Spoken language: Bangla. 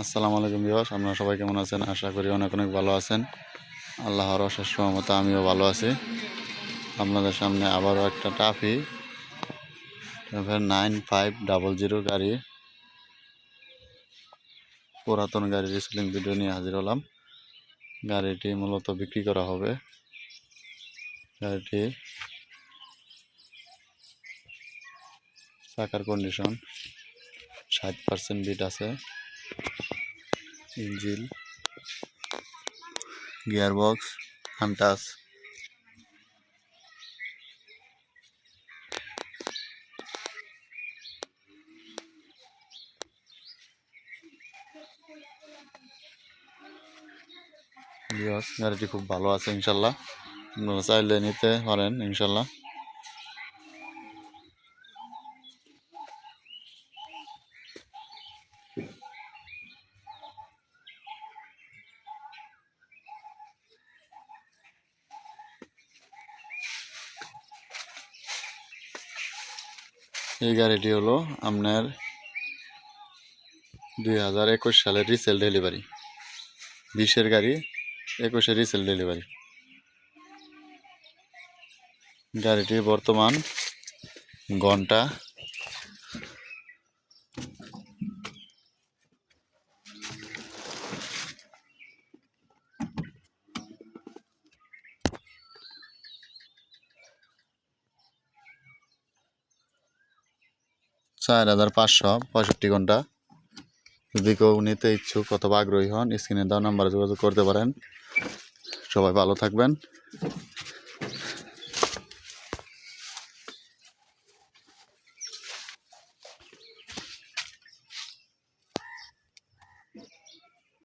আসসালামু আলাইকুম বিবাস আপনারা সবাই কেমন আছেন? আশা করি অনেক অনেক ভালো আছেন। আল্লাহর অশেষ সহমত আমিও ভালো আছি। আপনাদের সামনে আবারও একটা TAFE nine five double zero গাড়ি, পুরাতন গাড়ির রিসেলিং ভিডিও নিয়ে হাজির হলাম। গাড়িটি মূলত বিক্রি করা হবে। গাড়িটি চাকার কন্ডিশন ষাট পার্সেন্ট বিট আছে। ইঞ্জিল গিয়ারবক্স বিয়স গাড়িটি খুব ভালো আছে ইনশাল্লাহ। আপনারা চাইলে নিতে পারেন ইনশাল্লাহ। এই গাড়িটি হলো আপনার দুই হাজার একুশ সালের রিসেল ডেলিভারি বিশের গাড়ি একুশে রিসেল ডেলিভারি গাড়িটি বর্তমান ঘণ্টা চার হাজার পাঁচশো পঁয়ষট্টি ঘণ্টা। যদি কেউ নিতে ইচ্ছুক অথবা আগ্রহী হন, স্ক্রিনে দেওয়া নাম্বারে যোগাযোগ করতে পারেন। সবাই ভালো থাকবেন।